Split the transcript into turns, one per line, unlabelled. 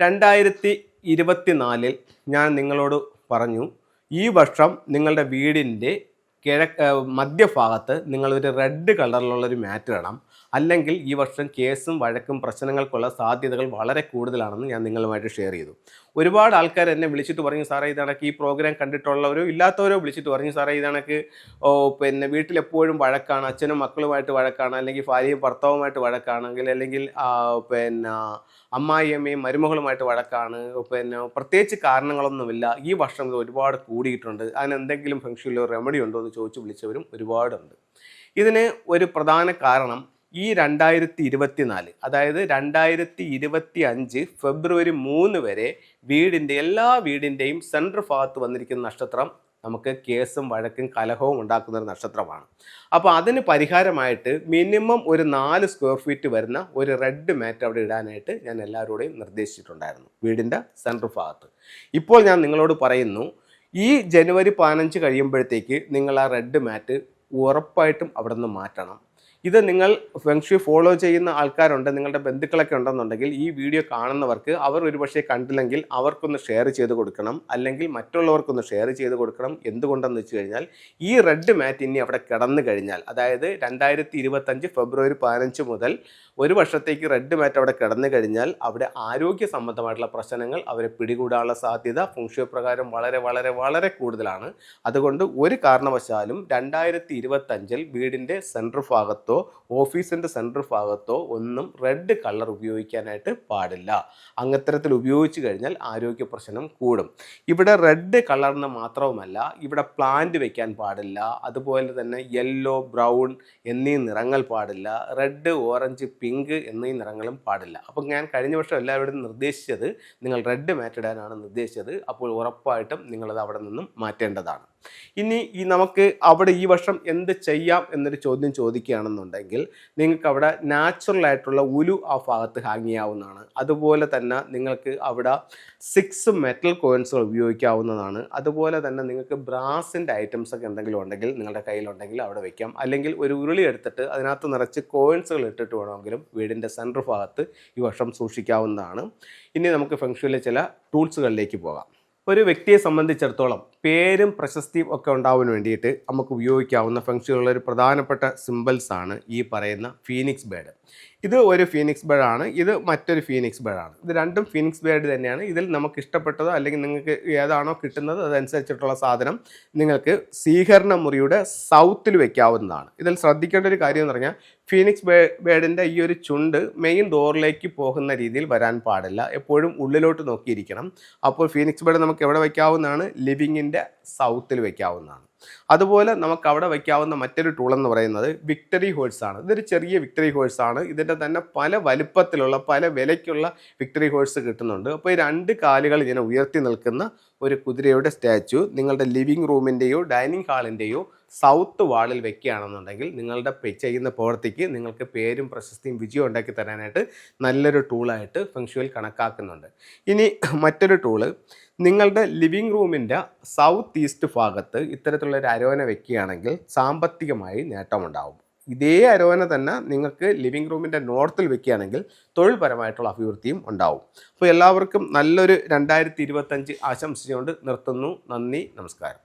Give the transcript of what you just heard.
രണ്ടായിരത്തി ഇരുപത്തിനാലിൽ ഞാൻ നിങ്ങളോട് പറഞ്ഞു ഈ വർഷം നിങ്ങളുടെ വീടിന്റെ കിഴക്ക് മധ്യഭാഗത്ത് നിങ്ങളൊരു റെഡ് കളറിലുള്ളൊരു മാറ്റ് ഇടണം അല്ലെങ്കിൽ ഈ വർഷം കേസും വഴക്കും പ്രശ്നങ്ങൾക്കുള്ള സാധ്യതകൾ വളരെ കൂടുതലാണെന്ന് ഞാൻ നിങ്ങളുമായിട്ട് ഷെയർ ചെയ്തു. ഒരുപാട് ആൾക്കാർ എന്നെ വിളിച്ചിട്ട് പറഞ്ഞു സാറേ ഇതണക്ക് ഈ പ്രോഗ്രാം കണ്ടിട്ടുള്ളവരോ ഇല്ലാത്തവരോ വിളിച്ചിട്ട് പറഞ്ഞു സാറേ ഇതണക്ക് പിന്നെ വീട്ടിലെപ്പോഴും വഴക്കാണ് അച്ഛനും മക്കളുമായിട്ട് വഴക്കാണ് അല്ലെങ്കിൽ ഭാര്യയും ഭർത്താവുമായിട്ട് വഴക്കാണെങ്കിൽ അല്ലെങ്കിൽ പിന്നെ അമ്മായിയമ്മയും മരുമകളുമായിട്ട് വഴക്കാണ് പിന്നെ പ്രത്യേകിച്ച് കാരണങ്ങളൊന്നുമില്ല. ഈ വർഷം ഇത് ഒരുപാട് കൂടിയിട്ടുണ്ട്. അതിന് എന്തെങ്കിലും ഫംഗ്ഷനിലോ റെമഡി ഉണ്ടോ എന്ന് ചോദിച്ചു വിളിച്ചവരും ഒരുപാടുണ്ട്. ഇതിന് ഒരു പ്രധാന കാരണം ഈ രണ്ടായിരത്തി ഇരുപത്തിനാല് അതായത് രണ്ടായിരത്തി ഇരുപത്തി അഞ്ച് ഫെബ്രുവരി മൂന്ന് വരെ വീടിന്റെ എല്ലാ വീടിന്റെയും സെൻട്രൽ ഭാഗത്ത് വന്നിരിക്കുന്ന നക്ഷത്രം നമുക്ക് കേസും വഴക്കും കലഹവും ഉണ്ടാക്കുന്ന ഒരു നക്ഷത്രമാണ്. അപ്പോൾ അതിന് പരിഹാരമായിട്ട് മിനിമം ഒരു നാല് സ്ക്വയർ ഫീറ്റ് വരുന്ന ഒരു റെഡ് മാറ്റ് അവിടെ ഇടാനായിട്ട് ഞാൻ എല്ലാവരോടെയും നിർദ്ദേശിച്ചിട്ടുണ്ടായിരുന്നു വീടിന്റെ സെൻട്രൽ ഭാഗത്ത്. ഇപ്പോൾ ഞാൻ നിങ്ങളോട് പറയുന്നു ഈ ജനുവരി പതിനഞ്ച് കഴിയുമ്പോഴത്തേക്ക് നിങ്ങൾ ആ റെഡ് മാറ്റ് ഉറപ്പായിട്ടും അവിടെ നിന്ന് മാറ്റണം. ഇത് നിങ്ങൾ ഫെങ്ഷു ഫോളോ ചെയ്യുന്ന ആൾക്കാരുണ്ട് നിങ്ങളുടെ ബന്ധുക്കളൊക്കെ ഉണ്ടെന്നുണ്ടെങ്കിൽ ഈ വീഡിയോ കാണുന്നവർക്ക് അവർ ഒരുപക്ഷെ കണ്ടില്ലെങ്കിൽ അവർക്കൊന്ന് ഷെയർ ചെയ്ത് കൊടുക്കണം. അല്ലെങ്കിൽ മറ്റുള്ളവർക്കൊന്ന് ഷെയർ ചെയ്ത് കൊടുക്കണം. എന്തുകൊണ്ടെന്ന് വെച്ച് കഴിഞ്ഞാൽ ഈ റെഡ് മാറ്റ് ഇനി അവിടെ കിടന്നു കഴിഞ്ഞാൽ അതായത് രണ്ടായിരത്തി ഇരുപത്തഞ്ച് ഫെബ്രുവരി പതിനഞ്ച് മുതൽ ഒരു വർഷത്തേക്ക് റെഡ് മാറ്റ് അവിടെ കിടന്നു കഴിഞ്ഞാൽ അവിടെ ആരോഗ്യ സംബന്ധമായിട്ടുള്ള പ്രശ്നങ്ങൾ അവരെ പിടികൂടാനുള്ള സാധ്യത ഫുങ്ഷോ പ്രകാരം വളരെ വളരെ വളരെ കൂടുതലാണ്. അതുകൊണ്ട് ഒരു കാരണവശാലും രണ്ടായിരത്തി ഇരുപത്തഞ്ചിൽ വീടിന്റെ സെൻട്രൽ ഭാഗത്തോ ഓഫീസിന്റെ സെൻട്രൽ ഭാഗത്തോ ഒന്നും റെഡ് കളർ ഉപയോഗിക്കാനായിട്ട് പാടില്ല. അങ്ങത്തരത്തിൽ ഉപയോഗിച്ചു കഴിഞ്ഞാൽ ആരോഗ്യ പ്രശ്നം കൂടും. ഇവിടെ റെഡ് കളറിന് മാത്രവുമല്ല ഇവിടെ പ്ലാന്റ് വെക്കാൻ പാടില്ല അതുപോലെ തന്നെ യെല്ലോ ബ്രൗൺ എന്നീ നിറങ്ങൾ പാടില്ല റെഡ് ഓറഞ്ച് പിങ്ക് എന്നീ നിറങ്ങളും പാടില്ല. അപ്പം ഞാൻ കഴിഞ്ഞ വർഷം എല്ലാവരോടും നിർദ്ദേശിച്ചത് നിങ്ങൾ റെഡ് മാറ്റിടാനാണ് നിർദ്ദേശിച്ചത്. അപ്പോൾ ഉറപ്പായിട്ടും നിങ്ങളത് അവിടെ നിന്നും മാറ്റേണ്ടതാണ്. ഇനി ഈ നമുക്ക് അവിടെ ഈ വർഷം എന്ത് ചെയ്യാം എന്നൊരു ചോദ്യം ചോദിക്കുകയാണെന്നുണ്ടെങ്കിൽ നിങ്ങൾക്ക് അവിടെ നാച്ചുറൽ ആയിട്ടുള്ള ഉലു ആ ഭാഗത്ത് ഹാങ് ചെയ്യാവുന്നതാണ്. അതുപോലെ തന്നെ നിങ്ങൾക്ക് അവിടെ സിക്സ് മെറ്റൽ കോയിൻസുകൾ ഉപയോഗിക്കാവുന്നതാണ്. അതുപോലെ തന്നെ നിങ്ങൾക്ക് ബ്രാസിന്റെ ഐറ്റംസ് ഒക്കെ എന്തെങ്കിലും ഉണ്ടെങ്കിൽ നിങ്ങളുടെ കയ്യിലുണ്ടെങ്കിൽ അവിടെ വയ്ക്കാം അല്ലെങ്കിൽ ഒരു ഉരുളി എടുത്തിട്ട് അതിനകത്ത് നിറച്ച് കോയിൻസുകൾ ഇട്ടിട്ട് വേണമെങ്കിലും വീടിന്റെ സെന്റർ ഭാഗത്ത് ഈ വർഷം സൂക്ഷിക്കാവുന്നതാണ്. ഇനി നമുക്ക് ഫംഗ്ഷനിലെ ചില ടൂൾസുകളിലേക്ക് പോകാം. ഒരു വ്യക്തിയെ സംബന്ധിച്ചിടത്തോളം പേരും പ്രശസ്തിയും ഒക്കെ ഉണ്ടാവാൻ വേണ്ടിയിട്ട് നമുക്ക് ഉപയോഗിക്കാവുന്ന ഫംഗ്ഷനുള്ള ഒരു പ്രധാനപ്പെട്ട സിമ്പിൾസാണ് ഈ പറയുന്ന ഫീനിക്സ് ബേഡ് ഇത് ഒരു ഫീനിക്സ് ബേഡ് ആണ്. ഇത് മറ്റൊരു ഫീനിക്സ് ബേഡ് ആണ്. ഇത് രണ്ടും ഫീനിക്സ് ബേഡ് തന്നെയാണ്. ഇതിൽ നമുക്ക് ഇഷ്ടപ്പെട്ടതോ അല്ലെങ്കിൽ നിങ്ങൾക്ക് ഏതാണോ കിട്ടുന്നത് അതനുസരിച്ചിട്ടുള്ള സാധനം നിങ്ങൾക്ക് സ്വീകരണ മുറിയുടെ സൗത്തിൽ വെക്കാവുന്നതാണ്. ഇതിൽ ശ്രദ്ധിക്കേണ്ട ഒരു കാര്യം എന്ന് പറഞ്ഞാൽ ഫീനിക്സ് ബേഡിന്റെ ഈ ഒരു ചുണ്ട് മെയിൻ ഡോറിലേക്ക് പോകുന്ന രീതിയിൽ വരാൻ പാടില്ല. എപ്പോഴും ഉള്ളിലോട്ട് നോക്കിയിരിക്കണം. അപ്പോൾ ഫീനിക്സ് ബേഡ് നമുക്ക് എവിടെ വയ്ക്കാവുന്നതാണ് ലിവിങ്ങിന്റെ സൗത്തിൽ വെക്കാവുന്നതാണ്. അതുപോലെ നമുക്ക് അവിടെ വയ്ക്കാവുന്ന മറ്റൊരു ടൂൾ എന്ന് പറയുന്നത് വിക്ടറി ഹോഴ്സ് ആണ്. ഇതൊരു ചെറിയ വിക്ടറി ഹോഴ്സ് ആണ്. ഇതിന്റെ തന്നെ പല വലുപ്പത്തിലുള്ള പല വിലയ്ക്കുള്ള വിക്ടറി ഹോഴ്സ് കിട്ടുന്നുണ്ട്. അപ്പോൾ ഈ രണ്ട് കാലുകൾ ഇങ്ങനെ ഉയർത്തി നിൽക്കുന്ന ഒരു കുതിരയുടെ സ്റ്റാച്ചു നിങ്ങളുടെ ലിവിംഗ് റൂമിന്റെയോ ഡൈനിങ് ഹാളിന്റെയോ സൗത്ത് വാളിൽ വെക്കുകയാണെന്നുണ്ടെങ്കിൽ നിങ്ങളുടെ ചെയ്യുന്ന പ്രവൃത്തിക്ക് നിങ്ങൾക്ക് പേരും പ്രശസ്തിയും വിജയം ഉണ്ടാക്കി തരാനായിട്ട് നല്ലൊരു ടൂളായിട്ട് ഫെങ്ഷുവൽ കണക്കാക്കുന്നുണ്ട്. ഇനി മറ്റൊരു ടൂൾ നിങ്ങളുടെ ലിവിംഗ് റൂമിന്റെ സൗത്ത് ഈസ്റ്റ് ഭാഗത്ത് ഇത്തരത്തിലുള്ള ഒരു അരോന വെക്കുകയാണെങ്കിൽ സാമ്പത്തികമായി നേട്ടമുണ്ടാവും. ഇതേ അരോന തന്നെ നിങ്ങൾക്ക് ലിവിംഗ് റൂമിന്റെ നോർത്തിൽ വെക്കുകയാണെങ്കിൽ തൊഴിൽപരമായിട്ടുള്ള അഭിവൃദ്ധിയും ഉണ്ടാവും. അപ്പോൾ എല്ലാവർക്കും നല്ലൊരു രണ്ടായിരത്തി ഇരുപത്തഞ്ച് ആശംസിച്ചുകൊണ്ട് നിർത്തുന്നു. നന്ദി നമസ്കാരം.